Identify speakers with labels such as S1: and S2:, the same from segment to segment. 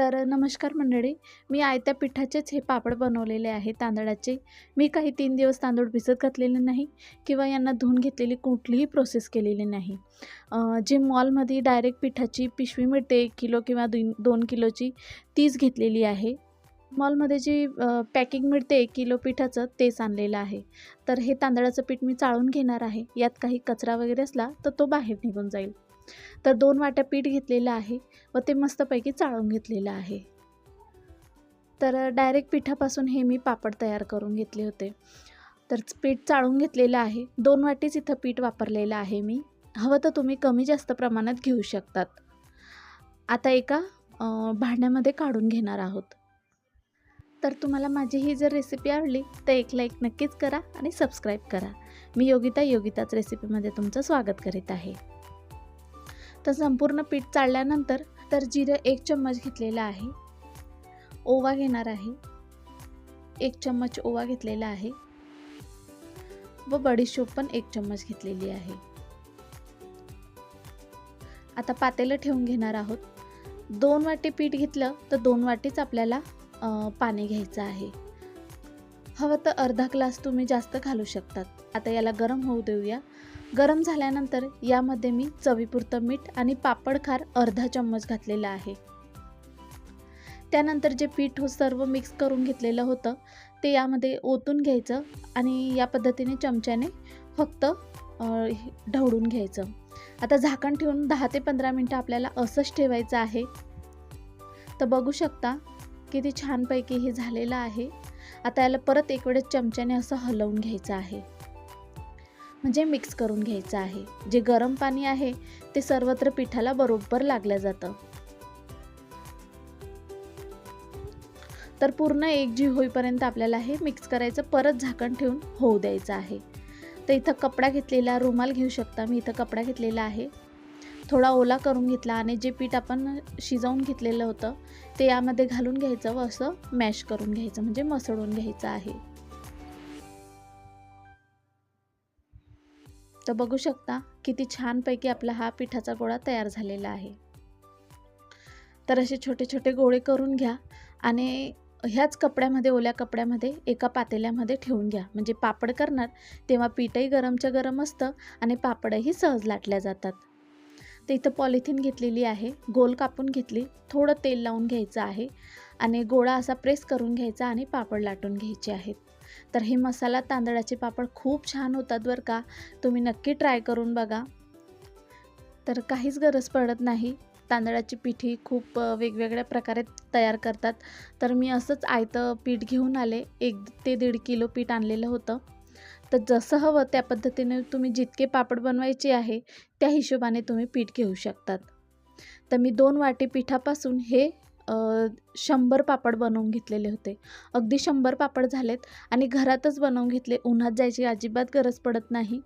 S1: तर नमस्कार मंडळी मी आयत्या पिठाचेच हे पापड बनवलेले आहे तांदळाचे. मी काही तीन दिवस तांदूळ भिजत घातलेले नाही किंवा यांना धुवून घेतलेली कुठलीही प्रोसेस केलेली नाही. जे जी मॉलमध्ये डायरेक्ट पिठाची पिशवी मिळते एक किलो किंवा दोन दोन किलोची तीच घेतलेली आहे. मॉलमध्ये जी पॅकिंग मिळते एक किलो पिठाचं तेच आणलेलं आहे. तर हे तांदळाचं पीठ मी चाळून घेणार आहे. यात काही कचरा वगैरे असला तर तो बाहेर निघून जाईल. तर दोन वाट्या पीठ घेतलेलं आहे व ते मस्तपैकी चाळून घेतलेलं आहे. तर डायरेक्ट पिठापासून हे मी पापड तयार करून घेतले होते. तर पीठ चाळून घेतलेलं आहे. दोन वाटीच इथं पीठ वापरलेलं आहे मी. हवं तर तुम्ही कमी जास्त प्रमाणात घेऊ शकतात. आता एका भांड्यामध्ये काढून घेणार आहोत. तर तुम्हाला माझी ही जर रेसिपी आवडली तर एक लाईक नक्कीच करा आणि सबस्क्राईब करा. मी योगिता योगिताच रेसिपीमध्ये तुमचं स्वागत करीत आहे. तर संपूर्ण पीठ चाळल्यानंतर तर जिरं एक चम्मच घेतलेला आहे. ओवा घेणार आहे. एक चम्मच ओवा घेतलेला आहे. व बडीशोप पण एक चम्मच घेतलेली आहे. आता पातेलं ठेवून घेणार आहोत. दोन वाटी पीठ घेतलं तर दोन वाटीच आपल्याला पाणी घ्यायचं आहे. हवं तर अर्धा ग्लास तुम्ही जास्त घालू शकतात. आता याला गरम होऊ देऊया. गरम झाल्यानंतर यामध्ये मी चवीपुरतं मीठ आणि पापड खार अर्धा चम्मच घातलेला आहे. त्यानंतर जे पीठ हो सर्व मिक्स करून घेतलेलं होतं ते यामध्ये ओतून घ्यायचं आणि या पद्धतीने चमच्याने फक्त ढवळून घ्यायचं. आता झाकण ठेवून दहा ते पंधरा मिनटं आपल्याला असंच ठेवायचं आहे. तर बघू शकता किती छानपैकी हे झालेलं आहे. आता याला परत एक वेळेस चमच्याने असं हलवून घ्यायचं आहे. म्हणजे मिक्स करून घ्यायचं आहे. जे गरम पाणी आहे ते सर्वत्र पिठाला बरोबर लागलं जातं. तर पूर्ण एकजीव होईपर्यंत आपल्याला हे मिक्स करायचं परत झाकण ठेवून होऊ द्यायचं आहे. तर इथं कपडा घेतलेला रुमाल घेऊ शकता. मी इथं कपडा घेतलेला आहे. थोडा ओला करून घेतला आणि जे पीठ आपण शिजवून घेतलेलं होतं ते यामध्ये घालून घ्यायचं व असं मॅश करून घ्यायचं म्हणजे मसळून घ्यायचं आहे. तर बघू शकता किती छानपैकी आपला हा पिठाचा गोळा तयार झालेला आहे. तर असे छोटे छोटे गोळे करून घ्या आणि ह्याच कपड्यामध्ये ओल्या कपड्यामध्ये एका पातेल्यामध्ये ठेवून घ्या. म्हणजे पापड करणार तेव्हा पीठही गरमच्या गरम असतं आणि पापडही सहज लाटल्या जातात. तर इथं पॉलिथिन घेतलेली आहे गोल कापून घेतली थोडं तेल लावून घ्यायचं आहे आणि गोळा असा प्रेस करून घ्यायचा आणि पापड लाटून घ्यायचे आहेत. तर हे मसाला तांदळाचे पापड खूप छान होतात बरं का. तुम्ही नक्की ट्राय करून बघा. तर काहीच गरज पडत नाही. तांदळाची पिठी खूप वेगवेगळ्या प्रकारे तयार करतात. तर मी असंच आयतं पीठ घेऊन आले. एक ते दीड किलो पीठ आणलेलं होतं. तर जसं हवं त्या पद्धतीने तुम्ही जितके पापड बनवायचे आहे त्या हिशोबाने तुम्ही पीठ घेऊ शकतात. तर मी दोन वाटी पिठापासून हे शंभर पापड बनवून घेतलेले होते. अगदी शंभर पापड झालेत आणि घरातच बनवून घेतले. उन्हात जायची अजिबात गरज पडत नाही.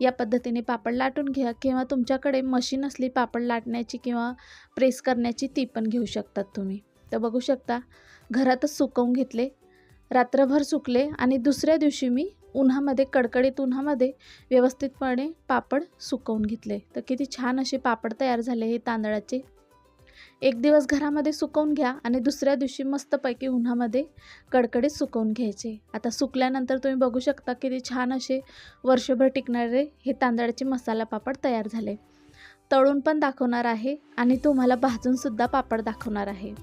S1: या पद्धतीने पापड लाटून घ्या किंवा तुमच्याकडे मशीन असली पापड लाटण्याची किंवा प्रेस करण्याची ती पण घेऊ शकतात तुम्ही. तर बघू शकता घरातच सुकवून घेतले. रात्रभर सुकले आणि दुसऱ्या दिवशी मी उन्हामध्ये कडकडीत उन्हामध्ये व्यवस्थितपणे पापड सुकवून घेतले. तर किती छान असे पापड तयार झाले हे तांदळाचे. एक दिवस घरामध्ये सुकवून घ्या आणि दुसऱ्या दिवशी मस्तपैकी उन्हामध्ये कडकडीत सुकवून घ्यायचे. आता सुकल्यानंतर तुम्ही बघू शकता किती छान असे वर्षभर टिकणारे हे तांदळाचे मसाला पापड तयार झाले. तळून पण दाखवणार आहे आणि तुम्हाला भाजूनसुद्धा पापड दाखवणार आहे.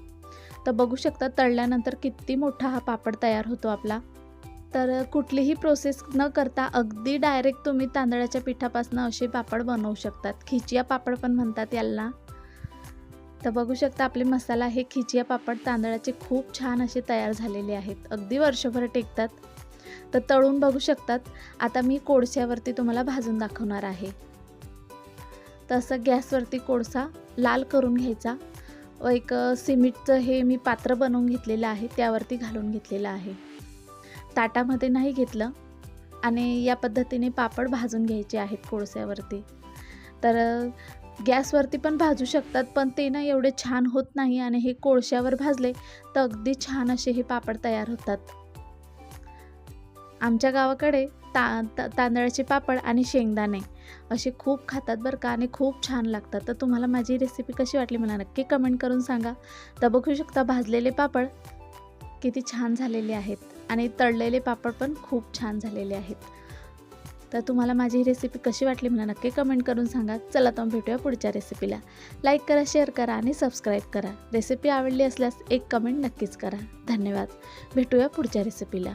S1: तर बघू शकता तळल्यानंतर किती मोठा हा पापड तयार होतो आपला. तर कुठलीही प्रोसेस न करता अगदी डायरेक्ट तुम्ही तांदळाच्या पिठापासून असे पापड बनवू शकतात. खिचिया पापड पण म्हणतात याला. तर बघू शकता आपले मसाला हे खिचिया पापड तांदळाचे खूप छान असे तयार झालेले आहेत. अगदी वर्षभर टेकतात. तर तळून बघू शकतात. आता मी कोळश्यावरती तुम्हाला भाजून दाखवणार आहे. तसं गॅसवरती कोळसा लाल करून घ्यायचा. व एक सिमेंटचं हे मी पात्र बनवून घेतलेलं आहे. त्यावरती घालून घेतलेलं आहे. ताटामध्ये नाही घेतलं. आणि या पद्धतीने पापड भाजून घ्यायचे आहेत कोळस्यावरती तर गॅसवरती पण भाजू शकतात पण ते ना एवढे छान होत नाही आणि हे कोळशावर भाजले तर अगदी छान असे हे पापड तयार होतात. आमच्या गावाकडे ता तांदळाचे पापड आणि शेंगदाणे असे खूप खातात बरं का आणि खूप छान लागतात. तर तुम्हाला माझी रेसिपी कशी वाटली मला नक्की कमेंट करून सांगा. तर बघू शकता भाजलेले पापड किती छान झालेले आहेत आणि तळलेले पापड पण खूप छान झालेले आहेत. तर तुम्हाला माझी ही रेसिपी कशी वाटली मला नक्की कमेंट करून सांगा. चला तर भेटूया पुढच्या रेसिपीला लाईक करा शेअर करा आणि सबस्क्राईब करा. रेसिपी आवडली असल्यास एक कमेंट नक्कीच करा. धन्यवाद. भेटूया पुढच्या रेसिपीला